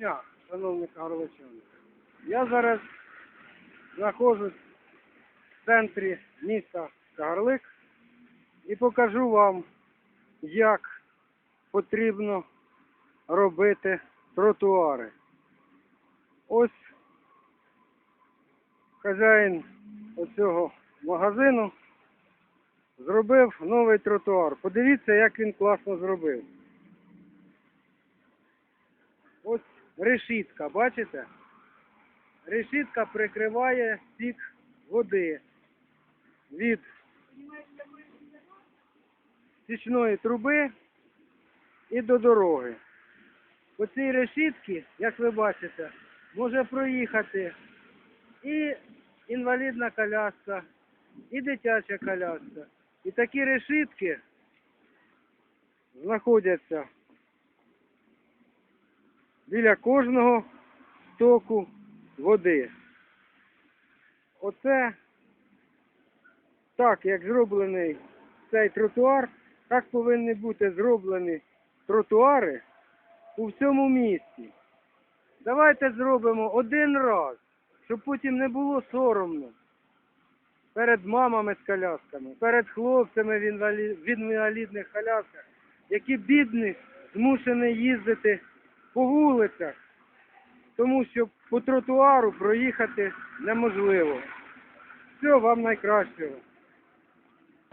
дня, шановні карличани. Я зараз знаходжусь в центрі міста Кагарлик і покажу вам, як потрібно робити тротуари. Ось хазяїн оцього магазину зробив новий тротуар. Подивіться, як він класно зробив. Ось решітка, бачите? Решітка прикриває стік води від стічної труби і до дороги. По цій решітці, як ви бачите, може проїхати і інвалідна коляска, і дитяча коляска. І такі решітки знаходяться біля кожного стоку води. Оце так, як зроблений цей тротуар, так повинні бути зроблені тротуари у всьому місті. Давайте зробимо один раз, щоб потім не було соромно перед мамами з колясками, перед хлопцями в, інвалідних колясках, які бідні змушені їздити по вулицях, тому що по тротуару проїхати неможливо. Всього вам найкращого.